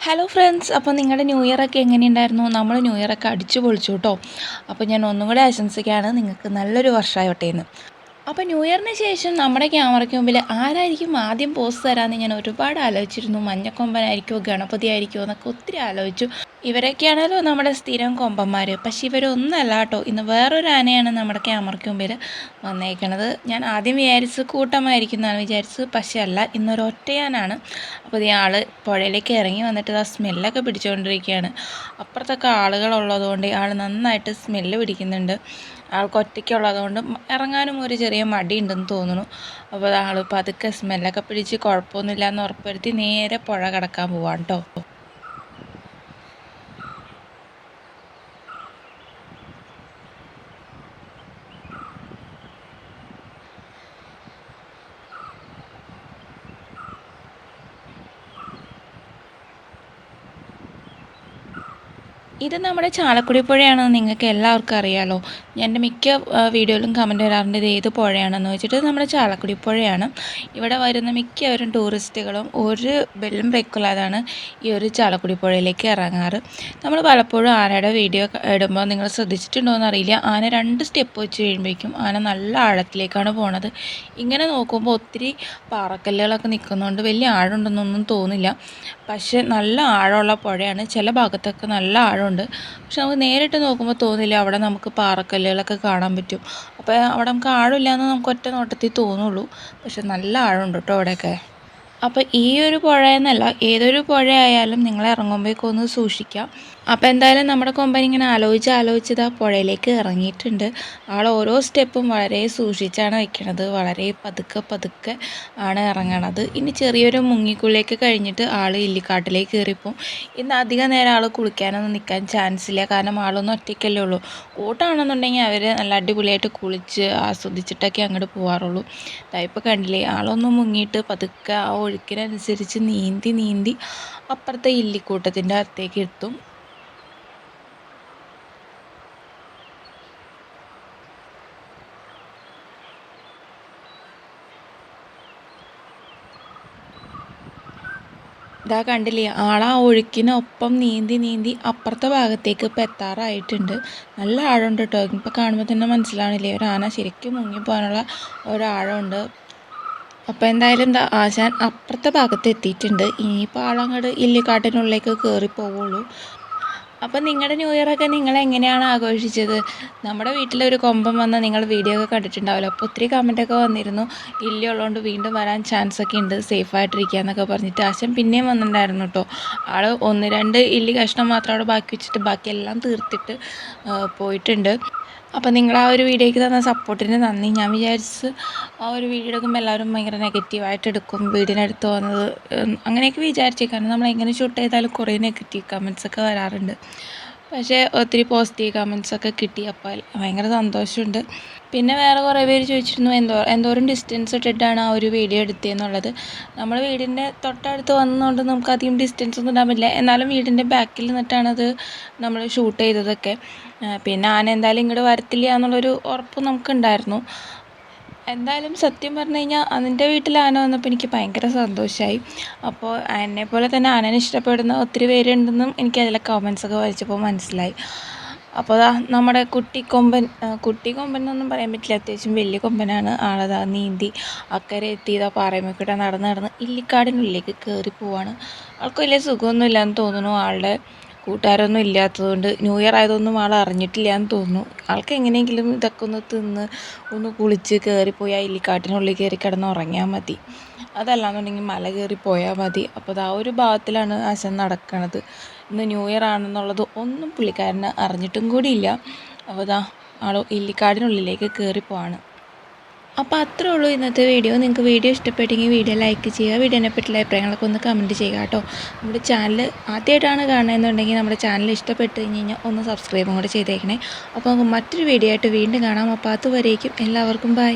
Hello friends അപ്പോൾ നിങ്ങളുടെ new year ഒക്കെ എങ്ങനെയുണ്ടായിരുന്നു? നമ്മൾ ന്യൂ ഇയർ ഒക്കെ അടിച്ചു പൊളിച്ചു കേട്ടോ. അപ്പോൾ ഞാൻ ഒന്നും കൂടെ ആശംസിക്കുകയാണ്. നിങ്ങൾക്ക് നല്ലൊരു വർഷമായോട്ടെ എന്ന്. അപ്പോൾ ന്യൂ ഇയറിന് ശേഷം നമ്മുടെ ക്യാമറയ്ക്ക് മുമ്പിൽ ആരായിരിക്കും ആദ്യം പോസ്റ്റ് തരാമെന്ന് ഞാൻ ഒരുപാട് ആലോചിച്ചിരുന്നു. മഞ്ഞക്കൊമ്പനായിരിക്കുമോ ഗണപതി ആയിരിക്കുമോ എന്നൊക്കെ ഒത്തിരി ആലോചിച്ചു. ഇവരൊക്കെയാണല്ലോ നമ്മുടെ സ്ഥിരം കൊമ്പന്മാർ പക്ഷെ ഇവരൊന്നല്ല കേട്ടോ. ഇന്ന് വേറൊരു ആനയാണ് നമ്മുടെ ക്യാമറയ്ക്ക് മുമ്പിൽ വന്നേക്കണത്. ഞാൻ ആദ്യം വിചാരിച്ച് കൂട്ടമായിരിക്കും എന്നാണ് വിചാരിച്ചത്. പക്ഷേ അല്ല ഇന്നൊരു ഒറ്റയാനാണ് അപ്പോൾ ഈ ആൾ പുഴയിലേക്ക് ഇറങ്ങി വന്നിട്ട് ആ സ്മെല്ലൊക്കെ പിടിച്ചുകൊണ്ടിരിക്കുകയാണ് അപ്പുറത്തൊക്കെ ആളുകളുള്ളതുകൊണ്ട് ആൾ നന്നായിട്ട് സ്മെല്ല് പിടിക്കുന്നുണ്ട്. ആൾക്ക് ഒറ്റയ്ക്കുള്ളതുകൊണ്ട് ഇറങ്ങാനും ഒരു ചെറിയ മടി ഉണ്ടെന്ന് തോന്നുന്നു. അപ്പോൾ ആൾ പതുക്കെ സ്മെല്ലൊക്കെ പിടിച്ച് കുഴപ്പമൊന്നുമില്ല എന്ന് ഉറപ്പുവരുത്തി നേരെ പുഴ കടക്കാൻ പോവാണ് കേട്ടോ ഇത് നമ്മുടെ ചാലക്കുടി പുഴയാണെന്ന് നിങ്ങൾക്ക് എല്ലാവർക്കും അറിയാമല്ലോ എന്റെ മിക്ക വീഡിയോയിലും കമന്റ് വരാറുണ്ട് ഇത് ഏത് പുഴയാണെന്ന് വെച്ചിട്ട് നമ്മുടെ ചാലക്കുടി പുഴയാണ്. ഇവിടെ വരുന്ന മിക്കവരും ടൂറിസ്റ്റുകളും ഒരു ബെല്ലും ബ്രേക്കില്ലാതാണ് ഈ ഒരു ചാലക്കുടി പുഴയിലേക്ക് ഇറങ്ങാറ്. നമ്മൾ പലപ്പോഴും ആനയുടെ വീഡിയോ ഇടുമ്പോൾ നിങ്ങൾ ശ്രദ്ധിച്ചിട്ടുണ്ടോ എന്നറിയില്ല ആന രണ്ട് സ്റ്റെപ്പ് വെച്ച് കഴിയുമ്പോഴേക്കും ആന നല്ല ആഴത്തിലേക്കാണ് പോണത്. ഇങ്ങനെ നോക്കുമ്പോൾ ഒത്തിരി പാറക്കല്ലുകളൊക്കെ നിൽക്കുന്നതുകൊണ്ട് വലിയ ആഴമുണ്ടെന്നൊന്നും തോന്നില്ല. പക്ഷേ നല്ല ആഴമുള്ള പുഴയാണ്. ചില ഭാഗത്തൊക്കെ നല്ല ആഴം ഉണ്ട് പക്ഷെ നമുക്ക് നേരിട്ട് നോക്കുമ്പോൾ തോന്നില്ല അവിടെ നമുക്ക് പാറക്കല്ലുകളൊക്കെ കാണാൻ പറ്റും. അപ്പോൾ അവിടെ നമുക്ക് ആഴമില്ല എന്ന് നമുക്ക് ഒറ്റ നോട്ടത്തിൽ തോന്നുള്ളൂ. പക്ഷെ നല്ല ആഴമുണ്ട് കേട്ടോ അവിടെയൊക്കെ. അപ്പോൾ ഈ ഒരു പുഴ എന്നല്ല ഏതൊരു പുഴയായാലും നിങ്ങൾ ഇറങ്ങുമ്പോഴേക്കൊന്ന് സൂക്ഷിക്കാം. അപ്പോൾ എന്തായാലും നമ്മുടെ കൊമ്പൻ ഇങ്ങനെ ആലോചിച്ച് ആലോചിച്ചത് ആ പുഴയിലേക്ക് ഇറങ്ങിയിട്ടുണ്ട്. ആൾ ഓരോ സ്റ്റെപ്പും വളരെ സൂക്ഷിച്ചാണ് വയ്ക്കണത് വളരെ പതുക്കെ പതുക്കെ ആണ് ഇറങ്ങണത്. ഇനി ചെറിയൊരു മുങ്ങിക്കുള്ളിലേക്ക് കഴിഞ്ഞിട്ട് ആൾ ഇല്ലിക്കാട്ടിലേക്ക് കയറിപ്പോവും. ഇന്ന് അധികം നേരം ആൾ കുളിക്കാനൊന്നും നിൽക്കാൻ ചാൻസ് ഇല്ല. കാരണം ആളൊന്നും ഒറ്റയ്ക്കല്ലേ ഉള്ളൂ. കൂട്ടാണെന്നുണ്ടെങ്കിൽ അവർ നല്ല അടിപൊളിയായിട്ട് കുളിച്ച് ആസ്വദിച്ചിട്ടൊക്കെ അങ്ങോട്ട് പോകാറുള്ളൂ ഇതായിപ്പോൾ കണ്ടില്ലേ ആളൊന്നും മുങ്ങിയിട്ട് പതുക്കെ ആ ഒഴുക്കിനനുസരിച്ച് നീന്തി നീന്തി അപ്പുറത്തെ ഇല്ലിക്കൂട്ടത്തിന്റെ അടുത്തേക്ക് എത്തും. ഇതാ കണ്ടില്ലേ ആളാ ഒഴുക്കിനൊപ്പം നീന്തി നീന്തി അപ്പുറത്തെ ഭാഗത്തേക്ക് ഇപ്പം എത്താറായിട്ടുണ്ട്. നല്ല ആഴമുണ്ട് കേട്ടോ ഇപ്പം കാണുമ്പോൾ തന്നെ മനസ്സിലാവണില്ലേ ഒരു ആന ശരിക്കും മുങ്ങിപ്പോകാനുള്ള ഒരാഴമുണ്ട് അപ്പോൾ എന്തായാലും എന്താ ആശാൻ അപ്പുറത്തെ ഭാഗത്ത് എത്തിയിട്ടുണ്ട്. ഇനിയിപ്പോൾ ആളങ്ങോട്ട് ഇല്ലിക്കാട്ടിനുള്ളിലേക്ക് കയറി പോവുള്ളൂ. അപ്പം നിങ്ങളുടെ ന്യൂ ഇയർ ഒക്കെ നിങ്ങൾ എങ്ങനെയാണ് ആഘോഷിച്ചത്? നമ്മുടെ വീട്ടിലൊരു കൊമ്പം വന്ന് നിങ്ങൾ വീഡിയോ ഒക്കെ കണ്ടിട്ടുണ്ടാവുമല്ലോ അപ്പോൾ ഒത്തിരി കമന്റൊക്കെ വന്നിരുന്നു. ഇല്ല ഉള്ളതുകൊണ്ട് വീണ്ടും വരാൻ ചാൻസ് ഒക്കെ ഉണ്ട് സേഫായിട്ടിരിക്കുക എന്നൊക്കെ പറഞ്ഞിട്ട് ആശം പിന്നെയും വന്നിട്ടുണ്ടായിരുന്നു കേട്ടോ ആൾ ഒന്ന് രണ്ട് ഇല്ലി കഷ്ണം മാത്രം അവിടെ ബാക്കി വെച്ചിട്ട് ബാക്കിയെല്ലാം തീർത്തിട്ട് പോയിട്ടുണ്ട്. അപ്പോൾ നിങ്ങൾ ആ ഒരു വീഡിയോയ്ക്ക് തന്ന സപ്പോർട്ടിന് നന്ദി. ഞാൻ വിചാരിച്ച് ആ ഒരു വീഡിയോ എടുക്കുമ്പോൾ എല്ലാവരും ഭയങ്കര നെഗറ്റീവായിട്ട് എടുക്കും. വീടിനടുത്ത് വന്നത് അങ്ങനെയൊക്കെ വിചാരിച്ചേക്കാണ് നമ്മൾ എങ്ങനെ ഷൂട്ട് ചെയ്താലും കുറേ നെഗറ്റീവ് കമൻസൊക്കെ വരാറുണ്ട്. പക്ഷേ ഒത്തിരി പോസിറ്റീവ് കമൻസൊക്കെ കിട്ടി. അപ്പോൾ ഭയങ്കര സന്തോഷമുണ്ട്. പിന്നെ വേറെ കുറേ പേര് ചോദിച്ചിരുന്നു എന്തോ എന്തോരം ഡിസ്റ്റൻസ് ഇട്ടിട്ടാണ് ആ ഒരു വീഡിയോ എടുത്തതെന്നുള്ളത്? നമ്മൾ വീടിന്റെ തൊട്ടടുത്ത് വന്നതുകൊണ്ട് നമുക്ക് അധികം ഡിസ്റ്റൻസ് ഒന്നും പറ്റില്ല. എന്നാലും വീടിന്റെ ബാക്കിൽ നിന്നിട്ടാണത് നമ്മൾ ഷൂട്ട് ചെയ്തതൊക്കെ. പിന്നെ ആന എന്തായാലും ഇങ്ങോട്ട് വരത്തില്ല എന്നുള്ളൊരു ഉറപ്പ് നമുക്കുണ്ടായിരുന്നു. എന്തായാലും സത്യം പറഞ്ഞു കഴിഞ്ഞാൽ അതിന്റെ വീട്ടിൽ ആന വന്നപ്പോൾ എനിക്ക് ഭയങ്കര സന്തോഷമായി അപ്പോൾ എന്നെപ്പോലെ തന്നെ ആനനെ ഇഷ്ടപ്പെടുന്ന ഒത്തിരി പേരുണ്ടെന്നും എനിക്ക് അതിലെ കമൻസൊക്കെ വായിച്ചപ്പോൾ മനസ്സിലായി. അപ്പോൾ നമ്മുടെ കുട്ടിക്കൊമ്പൻ കുട്ടിക്കൊമ്പൻ എന്നൊന്നും പറയാൻ പറ്റില്ല. അത്യാവശ്യം വലിയ കൊമ്പനാണ്. ആളതാ നീന്തി അക്കരെ എത്തിയതാ ഇതാ പാറയമൊക്കെ നടന്ന് നടന്ന് ഇല്ലിക്കാടിനുള്ളിലേക്ക് കയറി പോവാണ്. ആൾക്ക് വലിയ സുഖമൊന്നുമില്ല തോന്നുന്നു. ആളുടെ കൂട്ടുകാരൊന്നും ഇല്ലാത്തതുകൊണ്ട് ന്യൂ ഇയർ ആയതൊന്നും ആൾ അറിഞ്ഞിട്ടില്ല എന്ന് തോന്നുന്നു. ആൾക്ക് എങ്ങനെയെങ്കിലും ഇതൊക്കെ ഒന്ന് തിന്ന് ഒന്ന് കുളിച്ച് കയറിപ്പോയി ആ ഇല്ലിക്കാട്ടിനുള്ളിൽ കയറി കിടന്ന് ഉറങ്ങിയാൽ മതി. അതല്ലാന്നുണ്ടെങ്കിൽ മല കയറി പോയാൽ മതി. അപ്പോൾ അത് ആ ഒരു ഭാഗത്തിലാണ് ആശൻ നടക്കണത്. ഇന്ന് ന്യൂ ഇയർ ആണെന്നുള്ളത് ഒന്നും പുള്ളിക്കാരന് അറിഞ്ഞിട്ടും കൂടിയില്ല. അപ്പോൾ അതാ ആൾ ഇല്ലിക്കാടിനുള്ളിലേക്ക് കയറിപ്പോവാണ് അപ്പോൾ അത്രേ ഉള്ളൂ ഇന്നത്തെ വീഡിയോ. നിങ്ങൾക്ക് വീഡിയോ ഇഷ്ടപ്പെട്ടെങ്കിൽ വീഡിയോ ലൈക്ക് ചെയ്യുക. വീഡിയോനെ പറ്റിയുള്ള അഭിപ്രായങ്ങളൊക്കെ ഒന്ന് കമന്റ് ചെയ്യുക കേട്ടോ. നമ്മുടെ ചാനൽ ആദ്യമായിട്ടാണ് കാണുന്നതെന്നുണ്ടെങ്കിൽ നമ്മുടെ ചാനൽ ഇഷ്ടപ്പെട്ട് കഴിഞ്ഞ് കഴിഞ്ഞാൽ ഒന്ന് സബ്സ്ക്രൈബും കൂടെ ചെയ്തേക്കണേ. അപ്പോൾ നമുക്ക് മറ്റൊരു വീഡിയോ ആയിട്ട് വീണ്ടും കാണാം. അപ്പോൾ അതുവരേക്കും എല്ലാവർക്കും ബൈ